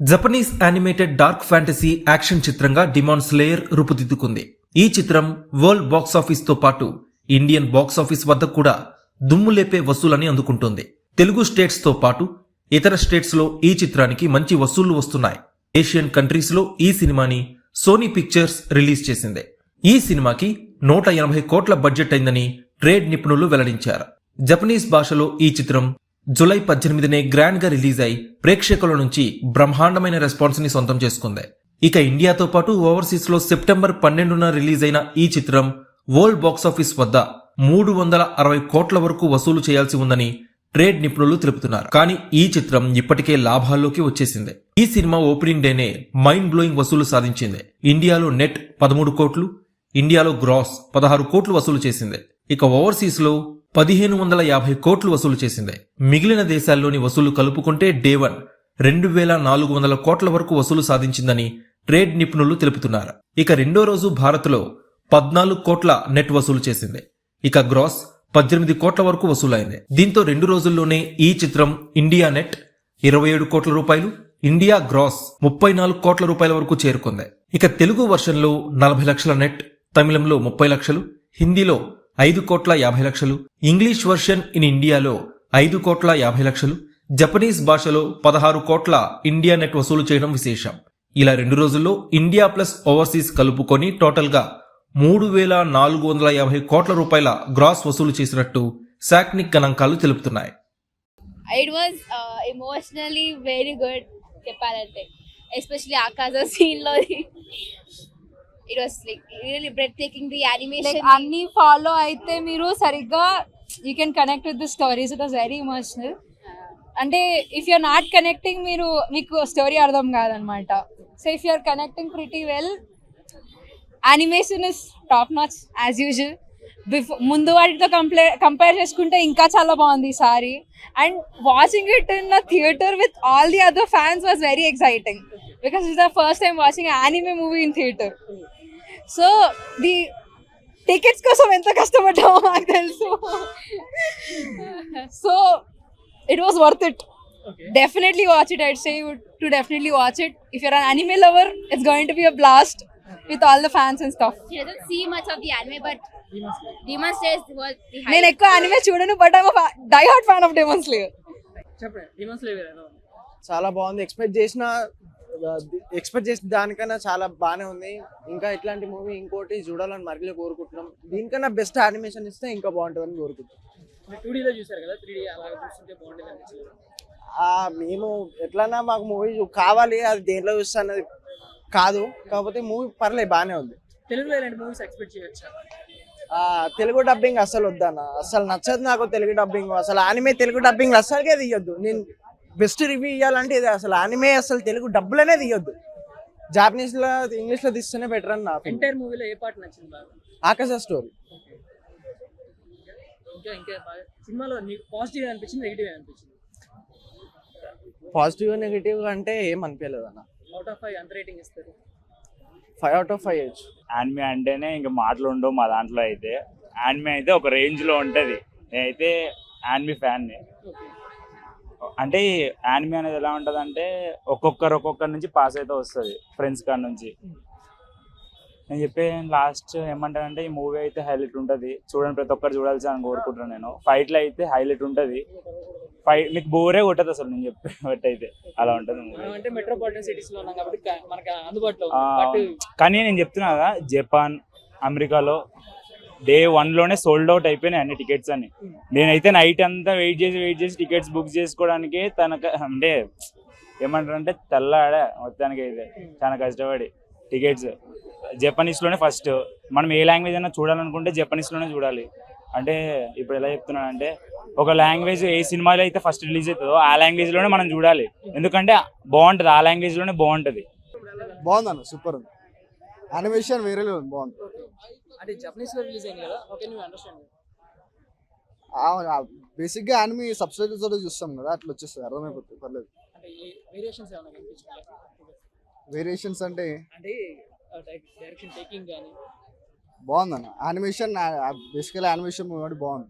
Japanese animated dark fantasy action చిత్రంగా demand slayer రూపుదిద్దుకుంది. ఈ చిత్రం వరల్డ్ బాక్సాఫీస్తో పాటు ఇండియన్ బాక్స్ ఆఫీస్ వద్ద కూడా దుమ్ము లేపే వసూలని అందుకుంటోంది. తెలుగు స్టేట్స్తో పాటు ఇతర స్టేట్స్లో ఈ చిత్రానికి మంచి వసూళ్ళు వస్తున్నాయి. ఏషియన్ కంట్రీస్లో ఈ సినిమాని సోనీ పిక్చర్స్ రిలీజ్ చేసింది. ఈ సినిమాకి నూట ఎనభై కోట్ల బడ్జెట్ అయిందని ట్రేడ్ నిపుణులు వెల్లడించారు. జపనీస్ భాషలో ఈ చిత్రం జులై పద్దెనిమిదినే గ్రాండ్గా రిలీజ్ అయి ప్రేక్షకుల నుంచి బ్రహ్మాండమైన రెస్పాన్స్ని సొంతం చేసుకుంది. ఇక ఇండియాతో పాటు ఓవర్సీస్లో సెప్టెంబర్ పన్నెండున రిలీజ్ అయిన ఈ చిత్రం వరల్డ్ బాక్స్ ఆఫీస్ వద్ద మూడు వందల అరవై కోట్ల వరకు వసూలు చేయాల్సి ఉందని ట్రేడ్ నిపుణులు తెలుపుతున్నారు. కానీ ఈ చిత్రం ఇప్పటికే లాభాల్లోకి వచ్చేసింది. ఈ సినిమా ఓపెనింగ్ డేనే మైండ్ బ్లోయింగ్ వసూలు సాధించింది. ఇండియాలో నెట్ పదమూడు కోట్లు ఇండియాలో గ్రాస్ పదహారు కోట్లు వసూలు చేసింది. ఇక ఓవర్సీస్లో పదిహేను వందల యాభై కోట్లు వసూలు చేసింది. మిగిలిన దేశాల్లోని వసూలు కలుపుకుంటే డే వన్ రెండు వేల నాలుగు వందల కోట్ల వరకు వసూలు సాధించిందని ట్రేడ్ నిపుణులు తెలుపుతున్నారు. ఇక రెండో రోజు భారత్లో పద్నాలుగు కోట్ల నెట్ వసూలు చేసింది. ఇక గ్రాస్ పద్దెనిమిది కోట్ల వరకు వసూలైంది. దీంతో రెండు రోజుల్లోనే ఈ చిత్రం ఇండియా నెట్ ఇరవై ఏడు కోట్ల రూపాయలు ఇండియా గ్రాస్ ముప్పై నాలుగు కోట్ల రూపాయల వరకు చేరుకుంది. ఇక తెలుగు వర్షన్లో నలభై లక్షల నెట్ తమిళంలో ముప్పై లక్షలు హిందీలో ఐదు కోట్ల యాభై లక్షలు ఇంగ్లీష్ వర్షన్ ఇన్ ఇండియాలో ఐదు కోట్ల యాభై లక్షలు జపనీస్ భాషలో పదహారు కోట్ల ఇండియా నెట్ వసూలు చేయడం విశేషం. ఇలా రెండు రోజుల్లో ఇండియా ప్లస్ ఓవర్సీస్ కలుపుకొని టోటల్గా మూడు వేల నాలుగు వందల యాభై కోట్ల రూపాయల గ్రాస్ వసూలు చేసినట్టు శాక్నిక్ గణాంకాలు తెలుపుతున్నాయి. It was emotionally very good చెప్పాలంటే. ఎస్పెషలీ ఆకాశ సీన్లో it was like really breathtaking the animation అన్ని ఫాలో అయితే మీరు సరిగ్గా you can connect with the stories it was very emotional అంటే ఇఫ్ యూఆర్ నాట్ కనెక్టింగ్ మీరు మీకు స్టోరీ అర్థం కాదనమాట. So if you're connecting pretty well animation is top notch as usual before ముందు వాటితో కంపేర్ కంపేర్ చేసుకుంటే ఇంకా చాలా బాగుంది ఈసారి and watching it in the theatre with all the other fans was very exciting because it's the first time watching anime movie in theatre so the tickets కోసం ఎంత కష్టపడ్డామో నాకు తెలుసు. So it was worth it definitely watch it I'd say to definitely watch it if you're an anime lover it's going to be a blast with all the fans and stuff She doesn't see much of the anime, but Demon Slayer. Was the నేను. ఎక్కువ anime చూడను but I'm die hard fan of Demon Slayer చెప్పండి? చాలా బాగుంది. Expect చేసిన expect చేసిన దానికన్నా చాలా బాగానే ఉంది. ఇంకా ఇట్లాంటి మూవీ ఇంకోటి చూడాలని మరిలో కోరుకుంటున్నాం. దీనికన్నా బెస్ట్ యానిమేషన్ ఇస్తే ఇంకా బాగుంటుందని కోరుకుంటున్నాం. మీరు 2D లో చూసారు కదా? త్రీ అలా చూస్తుంటే బాగుండేది అనిపించింది? ఆ, మేము ఎట్లన్నా మాకు మూవీ కావాలి అది దేంట్లో చూస్తా అన్నది కాదు. కాకపోతే మూవీ పర్లేదు బాగానే ఉంది. తెలుగులో ఇలాంటి మూవీస్ ఎక్స్పెక్ట్ చేయొచ్చా? తెలుగు డబ్బింగ్ అసలు వద్దన్న. అసలు నచ్చదు నాకు తెలుగు డబ్బింగ్ అసలు ఆనిమే తెలుగు డబ్బింగ్ అసలుకే తీయొద్దు. నేను బెస్ట్ రివ్యూ ఇవ్వాలంటే ఇది అసలు ఆనిమే అసలు తెలుగు డబ్బులనే తీయొద్దు. జాపనీస్లో ఇంగ్లీష్లో తీస్తేనే బెటర్ అని నా opinion. ఎంటైర్ మూవీలో ఏ పార్ట్ నచ్చింది బాగా? ఆకాశ స్టోరీ ఇంకా ఇంకా బాగా. సినిమాలో నీకు పాజిటివ్ అనిపించింది నెగిటివ్ అనిపించింది? పాజిటివ్ నెగిటివ్ అంటే ఏం అనిపించలేదు అన్న. అవుట్ ఆఫ్ ఫైవ్ అంత రేటింగ్ ఇస్తారు? Five out of five years anime అంటేనే ఇంకా మాటలు ఉండవు మా దాంట్లో అయితే. యానిమే అయితే ఒక రేంజ్లో ఉంటది. నేనైతే యానిమే ఫ్యాన్ ఓకే అంటే యానిమే అనేది ఎలా ఉంటది అంటే ఒక్కొక్కరు ఒక్కొక్కరి నుంచి పాస్ అయితే వస్తుంది ఫ్రెండ్స్ కాడ నుంచి. నేను చెప్పే లాస్ట్ ఏమంటానంటే ఈ మూవీ అయితే హైలైట్ ఉంటుంది. చూడండి ప్రతి ఒక్కరు చూడాల్సి అని కోరుకుంటున్నాను నేను ఫైట్లో అయితే హైలైట్ ఉంటుంది. ఫైట్ మీకు బోరే కొట్టదు అసలు నేను చెప్పే బట్ అయితే. అలా ఉంటుంది మెట్రోపాలిటన్ సిటీస్లో కాబట్టి మనకి అందుబాటులో కానీ నేను చెప్తున్నా కదా జపాన్ అమెరికాలో డే వన్లోనే సోల్డ్ అవుట్ అయిపోయినాయి అన్ని టికెట్స్ అని నేనైతే నైట్ అంతా వెయిట్ చేసి వెయిట్ చేసి టికెట్స్ బుక్ చేసుకోవడానికి తనకు అంటే ఏమంటారంటే తెల్లాడే మొత్తానికి అయితే చాలా కష్టపడి టికెట్స్ జపనీస్లోనే ఫస్ట్ మనం ఏ లాంగ్వేజ్ అయినా చూడాలనుకుంటే జపనీస్లోనే చూడాలి. అంటే ఇప్పుడు ఎలా చెప్తున్నాను అంటే ఒక లాంగ్వేజ్ ఏ సినిమాలో అయితే ఫస్ట్ రిలీజ్ అవుతుందో ఆ లాంగ్వేజ్లోనే మనం చూడాలి. ఎందుకంటే బాగుంటది ఆ లాంగ్వేజ్లోనే బాగుంటది. బాగుందన్న సూపర్ ఉంది. యానిమేషన్ వేరే ఉంది బాగుంది. అంటే జపనీస్లో రిలీజ్ అయింది కదా? ఓకే నువ్వు అండర్స్టాండ్ బేసిక్గా యానిమే సబ్స్క్రైబర్స్ తోటి చూస్తాం కదా అట్లా వచ్చేస్తుంది అర్థమైపోతుంది పర్లేదు. అంటే వేరియేషన్స్ ఏమైనా కనిపించింది వేరియేషన్స్ అంటే? అంటే డైరెక్షన్ టేకింగ్ కానీ బాగుందన్న. యానిమేషన్ బేసికల్ యానిమేషన్ బాగుంది.